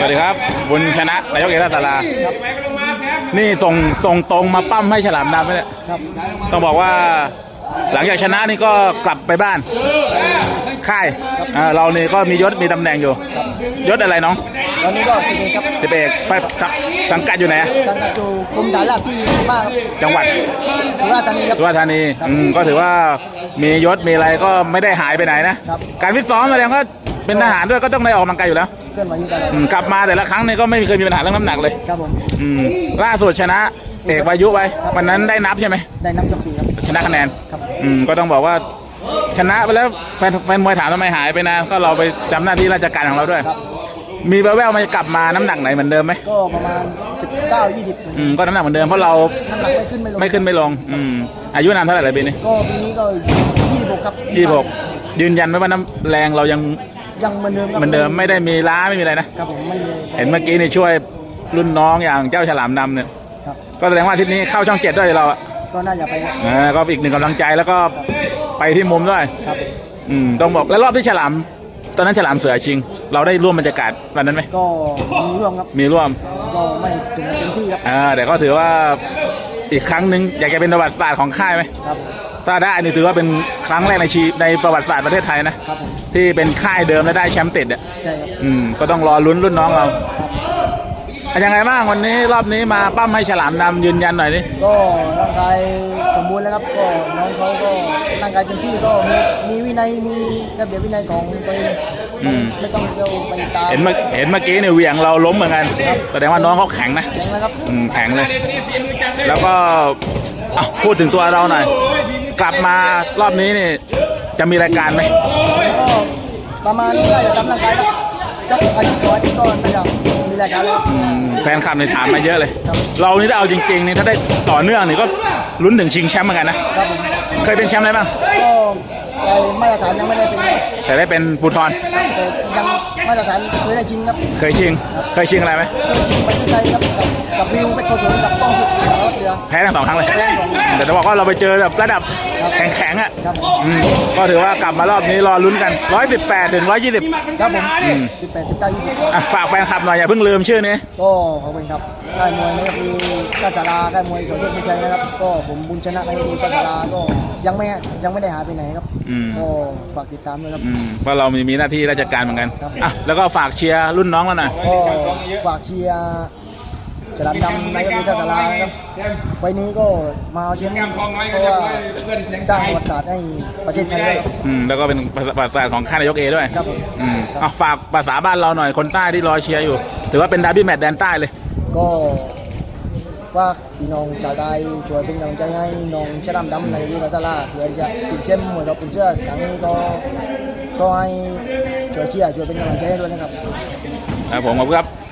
สวัสดีครับ บุญชนะนายกเอกราชสารานี่ส่งส่งตรงมาปั้มให้ฉลามดำไหมเนี่ยครับต้องบอกว่าหลังจากชนะนี่ก็กลับไปบ้านค่ายอ่าเรานี่ก็มียศมีตำแหน่งอยู่ ยศอะไรน้องตอนนี้ก็สิบเอ็ดครับสิบเอกไปสังสังกัดอยู่ไหนทางกระจูกรมฐานราบที่มากครับจังหวัดสุราษฎร์ธานีครับสุราษฎร์ธานีอืมก็ถือว่ามียศมีอะไรก็ไม่ได้หายไปไหนนะครับการฟิตซ้อมแสดงว่า เป็นทหารด้วยก็ต้องได้ออกกำลังกายอยู่แล้วเคลื่อนไหวอยู่ตลอดอืมกลับมาแต่ละครั้งเนี่ยก็ไม่เคยมีปัญหาเรื่องน้ำหนักเลย ครับผมอืมล่าสุดชนะเอกวายุไว้วันนั้นได้นับใช่ไหมได้น้ำยกสี่ครับชนะคะแนน ครับอืมก็ต้องบอกว่าชนะไปแล้วแฟนแฟนมวยถามทำไมหายไปนานก็เราไปจำหน้าที่ราชการของเราด้วย ครับ มีแววๆมันจะกลับมาน้ำหนักไหนเหมือนเดิมไหมก็ประมาณสิบเก้ายี่สิบอืมก็น้ำหนักเหมือนเดิมเพราะเราน้ำหนักไม่ขึ้นไม่ลงไม่ขึ้นไม่ลงอืมอายุนานเท่าไหร่เลยปีนี้ก็ปีนี้ก็ยี่สิบหกครับยี่สิบหกยืนยันไหมว่าน้ำแรงเรายัง ยังเหมือนเดิมครับเหมือนเดิมไม่ได้มีล้าไม่มีอะไรนะครับผมไม่มีเห็นเมื่อกี้นี่ช่วยรุ่นน้องอย่างเจ้าฉลามดำเนี่ยครับก็แสดงว่าอาทิตย์นี้เข้าช่องเจ็ดด้วยเราอะก็น่าจะไปครับอ่าก็อีกหนึ่งกำลังใจแล้วก็ไปที่มุมด้วย ครับอืมต้องบอกแล้วรอบที่ฉลาม ตอนนั้นฉลามเสือชิง เราได้ร่วมบรรยากาศวันนั้นไหมก็มีร่วมครับมีร่วมก็ไม่ถึงเต็มที่ครับอ่าแต่ก็ถือว่าอีกครั้งหนึ่งอยากจะเป็นประวัติศาสตร์ของค่ายไหมครับ ถ้าได้นี่ถือว่าเป็นครั้งแรกในชีในประวัติศาสตร์ประเทศไทยนะครับผมที่เป็นค่ายเดิมและได้แชมป์ติดอะใช่ครับอืมก็ต้องรอลุ้นรุ่นน้องเราครับเป็นยังไงบ้างวันนี้รอบนี้มาปั้มให้ฉลามดำยืนยันหน่อยดิก็ร่างกายสมบูรณ์แล้วครับก็น้องเขาก็ร่างกายเต็มที่ก็มีมีวินัยมีระเบียบวินัยของตัวเองไม่ไม่ต้องเดียวไปตามเห็นเมื่อเห็นเมื่อกี้เนี่ยเหวี่ยงเราล้มเหมือนกันแสดงว่าน้องเขาแข็งนะแข็งแล้วครับอืมแข็งเลย แล้วก็อะพูดถึงตัวเราหน่อย กลับมารอบนี้นี่จะมีรายการไหมก็ประมาณน่าจะทำร่างกายครับจักอาทิตย์ต่ออาทิตย์ก็น่าจะมีรายการแล้วอืมแฟนคลับในถามมาเยอะเลยครับเรานี่ถ้าเอาจริงๆนี่ถ้าได้ต่อเนื่องนี่ก็ลุ้นถึงชิงแชมป์เหมือนกันนะครับผมเคยเป็นแชมป์อะไรบ้าง ก็ไปมาตรฐานยังไม่ได้เป็น แต่ได้เป็นปูทรแต่ยังมาตรฐานเคยได้จริงครับเคยชิง เคยชิงอะไรไหมประเทศไทยครับกับกับวิวเป็นคนสวนกับต้องสุดกับรัสเซียแพ้ทั้งสองครั้งเลยแพ้ทั้งสองครั้งแต่จะบอกว่าเราไปเจอแบบระดับครับแข็งๆอะครับอืมก็ถือว่ากลับมารอบนี้รอลุ้นกัน 118 ถึง 120 ครับผมอืมสิบแปดสิบเก้ายี่สิบอะฝากแฟนคลับหน่อยอย่าเพิ่งลืมชื่อนี้ก็ขอบคุณครับค่ายมวยนี่ก็คือก้าจาราค่ายมวยสมเด็จพระชัยนะครับ ก็ผมบุญชนะในทีก้าจาราก็ยังไม่ยังไม่ได้หายไปไหนครับอืมก็ฝากติดตามด้วยครับอืมเพราะเรามีมีหน้าที่ราชการเหมือนกันครับ อะแล้วก็ฝากเชียร์รุ่นน้องเราหน่อยก็ฝากเชียร์ฉลามดำในทีก้าจารานะครับไฟล์นี้ก็มาเอาแชมป์เพราะว่าสร้างประวัติศาสตร์ให้ประเทศไทยด้วยครับอืมแล้วก็เป็นภาษาภาษาของข้านายกเอด้วยครับผมอืมครับอะฝากภาษาบ้านเราหน่อยคนใต้ที่รอเชียร์อยู่ ถือว่าเป็นดาร์บี้แมตช์แดนใต้เลยก็ฝากพี่น้องชาวไทยช่วยเป็นกำลังใจให้น้องฉลามดำในทีก้าจาราเพื่อจะชิงแชมป์มวยรอบเป็นเชือกครั้งนี้ก็ ก็ให้ช่วยเชียร์ช่วยเป็นกำลังใจให้ด้วยนะครับ ครับผมขอบคุณครับ